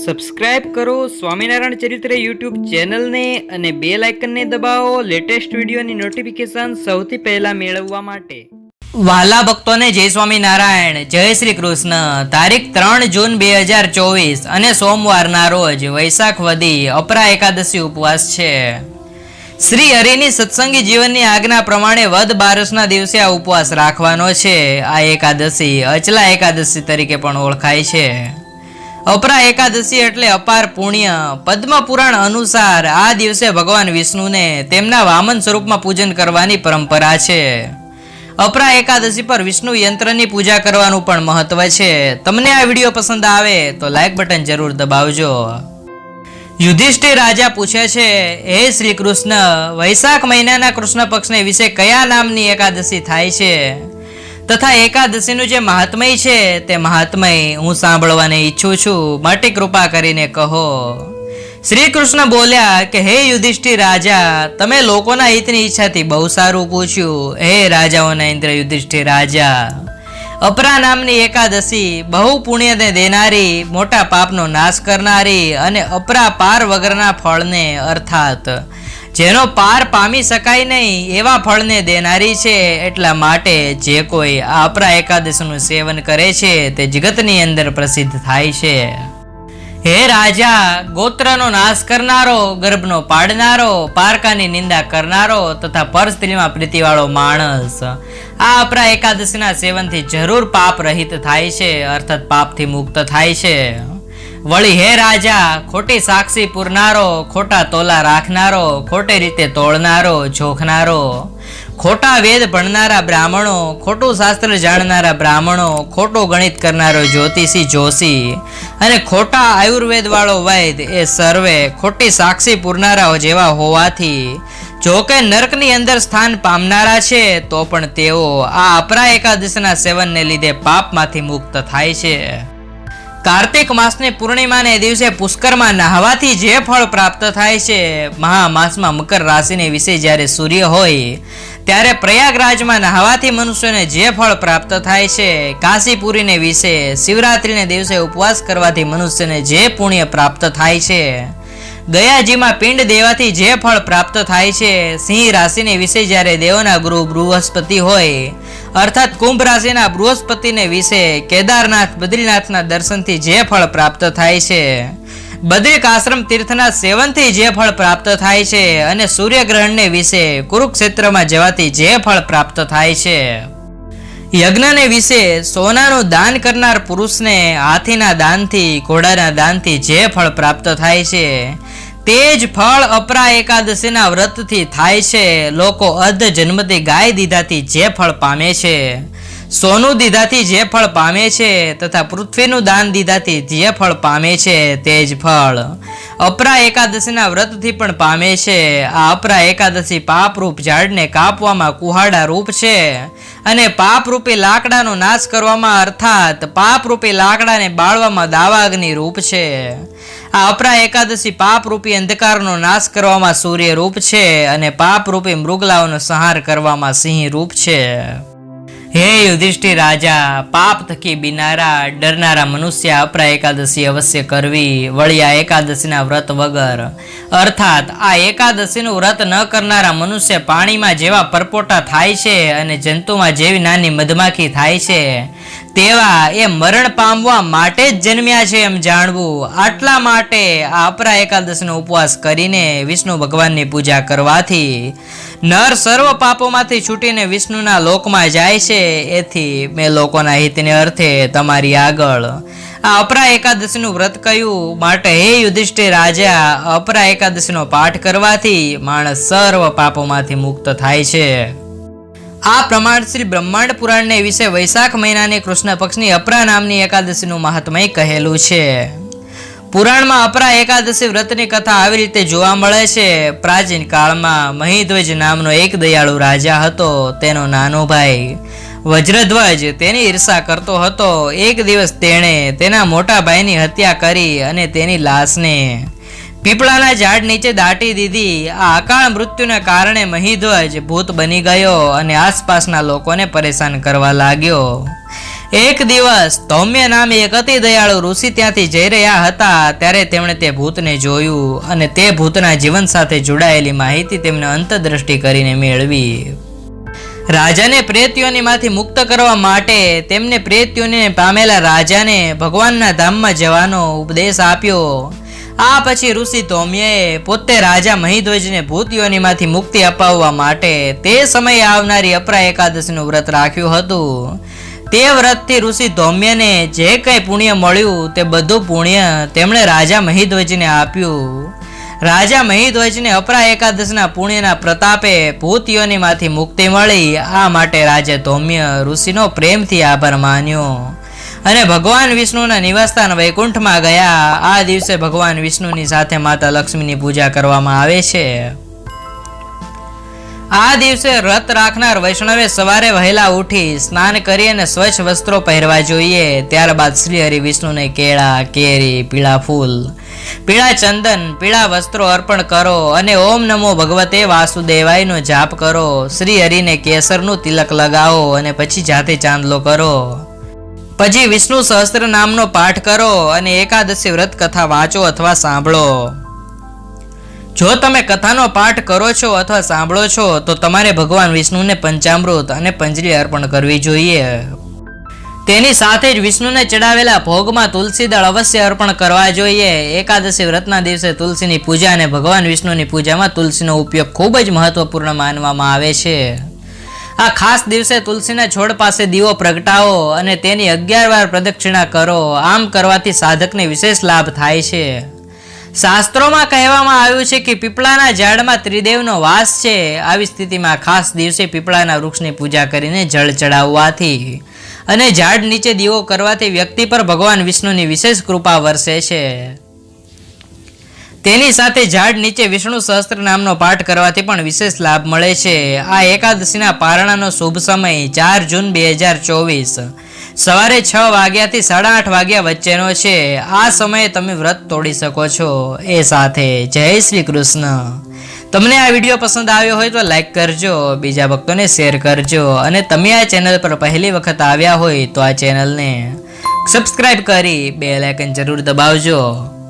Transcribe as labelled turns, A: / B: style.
A: Subscribe કરો, સ્વામિનારાયણ ચરિત્ર YouTube ચેનલને અને બે લાઇકનને દબાવો લેટેસ્ટ વિડીયોની નોટિફિકેશન સૌથી પહેલા મેળવવા માટે.
B: વાલા ભક્તોને જય સ્વામિનારાયણ, જય શ્રી કૃષ્ણ. તારીખ ત્રણ જૂન બે હજાર ચોવીસ અને સોમવારના રોજ વૈશાખ વદી અપરા એકાદશી ઉપવાસ છે. શ્રી હરિની સત્સંગી જીવનની આજ્ઞા પ્રમાણે વદ બારસના દિવસે આ ઉપવાસ રાખવાનો છે. આ એકાદશી અચલા એકાદશી તરીકે પણ ઓળખાય છે. અપરા એકાદશી એટલે અપાર પુણ્ય. પદ્મ પુરાણ અનુસાર આ દિવસે ભગવાન વિષ્ણુને તેમના વામન સ્વરૂપમાં પૂજન કરવાની પરંપરા છે. અપરા એકાદશી પર વિષ્ણુ યંત્રની પૂજા કરવાનું પણ મહત્વ છે. તમને આ વીડિયો પસંદ આવે તો લાઇક બટન જરૂર દબાવજો. યુધિષ્ઠિર રાજા પૂછે છે, હે શ્રી કૃષ્ણ, વૈશાખ મહિનાના કૃષ્ણ પક્ષને વિશે કયા નામની એકાદશી થાય છે? તથા એકાદશીનું જે મહાત્મય છે, તે મહાત્મય હું સાંભળવાને ઈચ્છું છું. માટે કૃપા કરીને કહો. શ્રી કૃષ્ણ બોલ્યા કે, હે યુધિષ્ઠિર રાજા, તમે લોકોના હિતની ઈચ્છાથી બહુ સારું પૂછ્યું. હે રાજાઓના ઇન્દ્ર યુધિષ્ઠિર રાજા, અપરા નામની એકાદશી બહુ પુણ્યને દેનારી, મોટા પાપનો નાશ કરનારી અને અપરા પાર વગરના ફળને અર્થાત જેનો પાર પામી શકાય નહીં, એવા ફળને દેનારી છે, એટલા માટે જે કોઈ આ એકાદશનું સેવન કરે છે, તે જગતની અંદર પ્રસિદ્ધ થાય છે. હે રાજા, ગોત્રનો નાશ કરનારો, ગર્ભનો પાડનારો, પારકાની નિંદા કરનારો તથા પર સ્ત્રીમાં પ્રીતિવાળો માણસ, આ આપણા એકાદશીના સેવનથી જરૂર પાપ રહિત થાય છે, અર્થાત પાપથી મુક્ત થાય છે. વળી હે રાજા, ખોટી સાક્ષી પૂરનારો, ખોટા તોલા રાખનારો, ખોટી રીતે તોડનારો જોખનારો. ખોટા વેદ ભણનારા બ્રાહ્મણો, ખોટું શાસ્ત્ર જાણનારા બ્રાહ્મણો, ખોટું ગણિત કરનારો જ્યોતિષી જોશી. અને ખોટા આયુર્વેદ વાળો વૈદ એ સર્વે ખોટી સાક્ષી પૂરનારાઓ જેવા હોવાથી. જો કે નર્કની અંદર સ્થાન પામનારા છે, તો પણ તેઓ આ અપરા એકાદશીના સેવનને લીધે પાપમાંથી મુક્ત થાય છે. કાર્તિક માસની પૂર્ણિમાને દિવસે પુષ્કરમાં નહાવાથી જે ફળ પ્રાપ્ત થાય છે, મહામાસમાં મકર રાશિને વિશે જ્યારે સૂર્ય હોય, ત્યારે પ્રયાગરાજમાં નહાવાથી મનુષ્યને જે ફળ પ્રાપ્ત થાય છે, કાશીપુરીને વિશે, શિવરાત્રિને દિવસે ઉપવાસ કરવાથી મનુષ્યને જે પુણ્ય પ્રાપ્ત થાય છે ગયાજીમાં પિંડ દેવાથી જે ફળ પ્રાપ્ત થાય છે, સિંહ રાશિને વિશે જ્યારે દેવોના ગુરુ બૃહસ્પતિ હોય અર્થાત કુંભ રાશિના બૃહસ્પતિને વિશે કેદારનાથ, બદ્રીનાથના દર્શનથી જે ફળ પ્રાપ્ત થાય છે. બદ્રિક આશ્રમ તીર્થના સેવનથી જે ફળ પ્રાપ્ત થાય છે અને સૂર્યગ્રહણને વિશે કુરુક્ષેત્રમાં જવાથી જે ફળ પ્રાપ્ત થાય છે. યજ્ઞને વિશે સોનાનું દાન કરનાર પુરુષને હાથીના દાનથી, ઘોડાના દાનથી જે ફળ પ્રાપ્ત થાય છે. તે જ ફળ અપરા એકાદશીના વ્રતથી થાય છે. લોકો અર્ધ જન્મથી ગાય દીધાથી જે ફળ પામે છે, સોનું દીધાથી જે ફળ પામે છે તથા પૃથ્વીનું દાન દીધાથી જે ફળ પામે છે તે જ ફળ અપરા એકાદશીના વ્રતથી પણ પામે છે. આ અપરા એકાદશી પાપરૂપ ઝાડને કાપવામાં કુહાડા રૂપ છે અને પાપરૂપી લાકડાનો નાશ કરવામાં અર્થાત પાપરૂપી લાકડાને બાળવામાં દાવાગ્નિ રૂપ છે. આ અપરા એકાદશી પાપરૂપી અંધકારનો નાશ કરવામાં સૂર્ય રૂપ છે અને પાપરૂપી મૃગલાઓનો સંહાર કરવામાં સિંહ રૂપ છે. હે યુધિષ્ઠિર રાજા, પાપ થકી બિનારા, ડરનારા મનુષ્ય અપરા એકાદશી અવશ્ય કરવી વળી આ એકાદશીના વ્રત વગર. અર્થાત, આ એકાદશીનું વ્રત ન કરનારા મનુષ્ય પાણીમાં જેવા પરપોટા થાય છે અને જંતુમાં જેવી નાની મધમાખી થાય છે. તેવા એ મરણ પામવા માટે જ જન્મ્યા છે એમ જાણવું. આટલા માટે આ અપરા એકાદશીનો ઉપવાસ કરીને વિષ્ણુ ભગવાનની પૂજા કરવાથી નર સર્વ પાપોમાંથી છૂટીને વિષ્ણુના લોકમાં જાય છે. એથી મેં લોકોના હિતને અર્થે તમારી આગળ. આ અપરા એકાદશીનું વ્રત કહ્યું માટે હે યુધિષ્ઠિર રાજા, અપરા એકાદશીનો પાઠ કરવાથી માણસ સર્વ પાપોમાંથી મુક્ત થાય છે. આ પ્રમાણ શ્રી બ્રહ્માંડ પુરાણને વિશે વૈશાખ મહિનાની કૃષ્ણ પક્ષની અપરા નામની એકાદશીનું મહાત્મય કહેલું છે. પુરાણમાં અપરા એકાદશી વ્રતની કથા આવી રીતે જોવા મળે છે. પ્રાચીન કાળમાં મહિધ્વજ નામનો એક દયાળુ રાજા હતો, તેનો નાનો ભાઈ વજ્રધ્વજ તેની ઈર્ષા કરતો હતો. એક દિવસ તેણે તેના મોટા ભાઈની હત્યા કરી અને તેની લાશને પીપળાના ઝાડ નીચે દાટી દીધી. આ અકાળ મૃત્યુને કારણે મહિધ્વજ ભૂત બની ગયો અને આસપાસના લોકોને પરેશાન કરવા લાગ્યો. એક દિવસ સૌમ્ય નામે એક અતિ દયાળુ ઋષિ ત્યાંથી જઈ રહ્યા હતા. ત્યારે તેમણે તે ભૂતને જોયું અને તે ભૂતના જીવન સાથે જોડાયેલી માહિતી તેમને અંતદ્રષ્ટિ કરીને મેળવી. રાજાને પ્રેતીઓનીમાંથી મુક્ત કરવા માટે તેમને પ્રેતીઓને પામેલા રાજાને ભગવાનના ધામમાં જવાનો ઉપદેશ આપ્યો. આ પછી ઋષિ ધોમ્યએ પોતે રાજા મહિધ્વજને ભૂતિઓની મુક્તિ અપાવવા માટે તે સમયે આવનારી અપરા એકાદશીનું વ્રત રાખ્યું હતું. તે વ્રતથી ઋષિ ધૌમ્યને જે કંઈ પુણ્ય મળ્યું તે બધું પુણ્ય તેમણે રાજા મહિધ્વજને આપ્યું. રાજા મહિધ્વજને અપરા એકાદશના પુણ્યના પ્રતાપે ભૂતયોનીમાંથી મુક્તિ મળી. આ માટે રાજા ધૌમ્ય ઋષિનો પ્રેમથી આભાર માન્યો. અને ભગવાન વિષ્ણુના નિવાસસ્થાન વૈકુંઠમાં ગયા. આ દિવસે ભગવાન વિષ્ણુની સાથે માતા લક્ષ્મીની પૂજા કરવામાં આવે છે. આ દિવસે વ્રત રાખનાર વૈષ્ણવે સવારે વહેલા ઉઠી સ્નાન કરી અને સ્વચ્છ વસ્ત્રો પહેરવા જોઈએ. ત્યારબાદ શ્રી હરિ વિષ્ણુને કેળા, કેરી, પીળા ફૂલ, પીળા ચંદન, પીળા વસ્ત્રો અર્પણ કરો અને ઓમ નમો ભગવતે વાસુદેવાયનો જાપ કરો. શ્રી હરિને કેસરનું તિલક લગાવો અને પછી જાતે ચાંદલો કરો. પછી વિષ્ણુ સહસ્ત્ર નામનો પાઠ કરો અને એકાદશી વ્રત કથા વાંચો અથવા સાંભળો. જો તમે કથાનો પાઠ કરો છો અથવા સાંભળો છો, તો તમારે ભગવાન વિષ્ણુને પંચામૃત અને પંજરી અર્પણ કરવી જોઈએ. તેની સાથે જ વિષ્ણુને ચડાવેલા ભોગમાં તુલસી દળ અવશ્ય અર્પણ કરવા જોઈએ. એકાદશી વ્રતના દિવસે તુલસીની પૂજા અને ભગવાન વિષ્ણુની પૂજામાં તુલસીનો ઉપયોગ ખૂબ જ મહત્વપૂર્ણ માનવામાં આવે છે. આ ખાસ દિવસે તુલસીના છોડ પાસે દીવો પ્રગટાવો અને તેની અગિયાર વાર પ્રદક્ષિણા કરો. આમ કરવાથી સાધકને વિશેષ લાભ થાય છે. શાસ્ત્રોમાં કહેવામાં આવ્યું છે કે પીપળાના ઝાડમાં ત્રિદેવનો વાસ છે. આવી સ્થિતિમાં ખાસ દિવસે પીપળાના વૃક્ષની પૂજા કરીને જળ ચડાવવાથી અને ઝાડ નીચે દીવો કરવાથી વ્યક્તિ પર ભગવાન વિષ્ણુની વિશેષ કૃપા વરસે છે. તેની સાથે ઝાડ નીચે વિષ્ણુ સહસ્ત્ર નામનો પાઠ કરવાથી પણ વિશેષ લાભ મળે છે. આ એકાદશીના પારણાનો શુભ સમય ચાર જૂન બે હજાર ચોવીસ. સવારે છ વાગ્યાથી સાડા આઠ વાગ્યા વચ્ચેનો છે. આ સમયે તમે વ્રત તોડી શકો છો. એ સાથે જય શ્રી કૃષ્ણ. તમને આ વીડિયો પસંદ આવ્યો હોય તો લાઈક કરજો, બીજા ભક્તોને શેર કરજો અને તમે આ ચેનલ પર પહેલી વખત આવ્યા હોય તો આ ચેનલને સબસ્ક્રાઇબ કરી બે લાઇકન જરૂર દબાવજો.